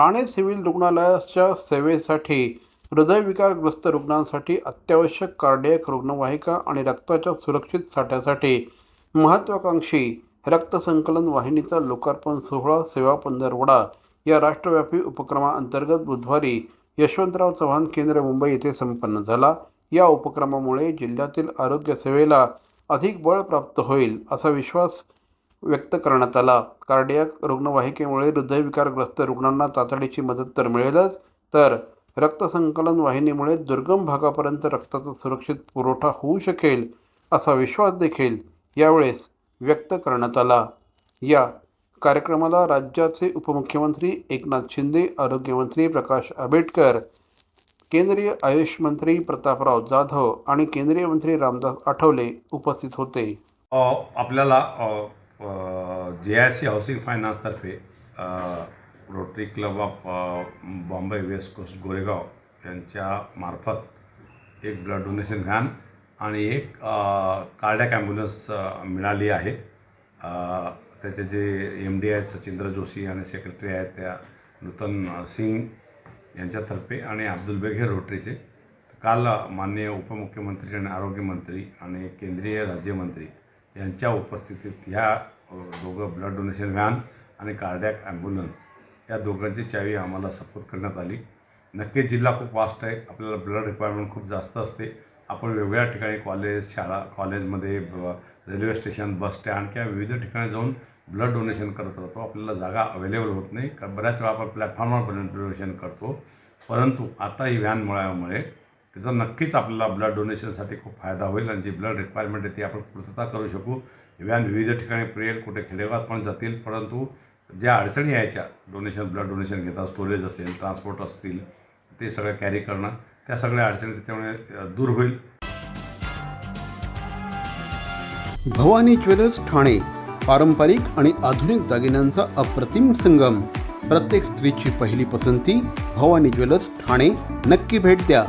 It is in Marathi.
ठाणे सिव्हिल रुग्णालयाच्या सेवेसाठी हृदयविकारग्रस्त रुग्णांसाठी अत्यावश्यक कार्डियक रुग्णवाहिका आणि रक्ताच्या सुरक्षित साठ्यासाठी महत्त्वाकांक्षी रक्तसंकलन वाहिनीचा लोकार्पण सोहळा सेवा पंधरवडा या राष्ट्रव्यापी उपक्रमाअंतर्गत बुधवारी यशवंतराव चव्हाण केंद्र मुंबई येथे संपन्न झाला. या उपक्रमामुळे जिल्ह्यातील आरोग्यसेवेला अधिक बळ प्राप्त होईल असा विश्वास व्यक्त करण्यात आला. कार्डियाक रुग्णवाहिकेमुळे हृदयविकारग्रस्त रुग्णांना तातडीची मदत तर मिळेलच तर रक्तसंकलन वाहिनीमुळे दुर्गम भागापर्यंत रक्ताचा सुरक्षित पुरवठा होऊ शकेल असा विश्वास देखील यावेळेस व्यक्त करण्यात आला. या कार्यक्रमाला राज्याचे उपमुख्यमंत्री एकनाथ शिंदे आरोग्यमंत्री प्रकाश आंबेडकर केंद्रीय आयुष मंत्री प्रतापराव जाधव आणि केंद्रीय मंत्री रामदास आठवले उपस्थित होते. आपल्याला जे I C housing फायनान्सतर्फे Rotary club of Bombay West Coast Goregaon यांच्या मार्फत एक ब्लड डोनेशन व्हॅन आणि एक कार्डॅक ॲम्ब्युलन्स मिळाली आहे. त्याचे जे एम डी आहेत सचिंद्र जोशी आणि सेक्रेटरी आहेत त्या नूतन सिंग यांच्यातर्फे आणि अब्दुल बेग हे रोटरीचे. काल माननीय उपमुख्यमंत्री आणि आरोग्यमंत्री आणि केंद्रीय राज्यमंत्री यांच्या उपस्थितीत ह्या दोघं ब्लड डोनेशन व्हॅन आणि कार्डॅक ॲम्ब्युलन्स या दोघांची चावी आम्हाला सपोर्ट करण्यात आली. नक्कीच जिल्हा खूप वास्ट आहे. आपल्याला ब्लड रिक्वायरमेंट खूप जास्त असते. आपण वेगवेगळ्या ठिकाणी कॉलेज शाळा कॉलेजमध्ये ब- रेल्वे स्टेशन बस स्टँड किंवा विविध ठिकाणी जाऊन ब्लड डोनेशन करत राहतो. आपल्याला जागा अवेलेबल होत नाही. कारण बऱ्याच वेळा आपण प्लॅटफॉर्मवर ब्लड डोनेशन करतो. परंतु आता ही व्हॅन मिळाल्यामुळे त्याचा नक्कीच आपल्याला ब्लड डोनेशनसाठी खूप फायदा होईल आणि जी ब्लड रिक्वायरमेंट आहे ती आपण पूर्तता करू शकू. ही व्हॅन विविध ठिकाणी प्रेल कुठे खेडेगावात पण जातील परंतु ज्या अडचणी यायच्या डोनेशन ब्लड डोनेशन घेतात स्टोरेज असेल ट्रान्सपोर्ट असतील ते सगळं कॅरी करणं त्या सगळ्या अडचणी त्याच्यामुळे दूर होईल. भवानी ज्वेलर्स ठाणे पारंपरिक आणि आधुनिक दागिन्यांचा अप्रतिम संगम. प्रत्येक स्त्रीची पहिली पसंती भवानी ज्वेलर्स ठाणे. नक्की भेट द्या.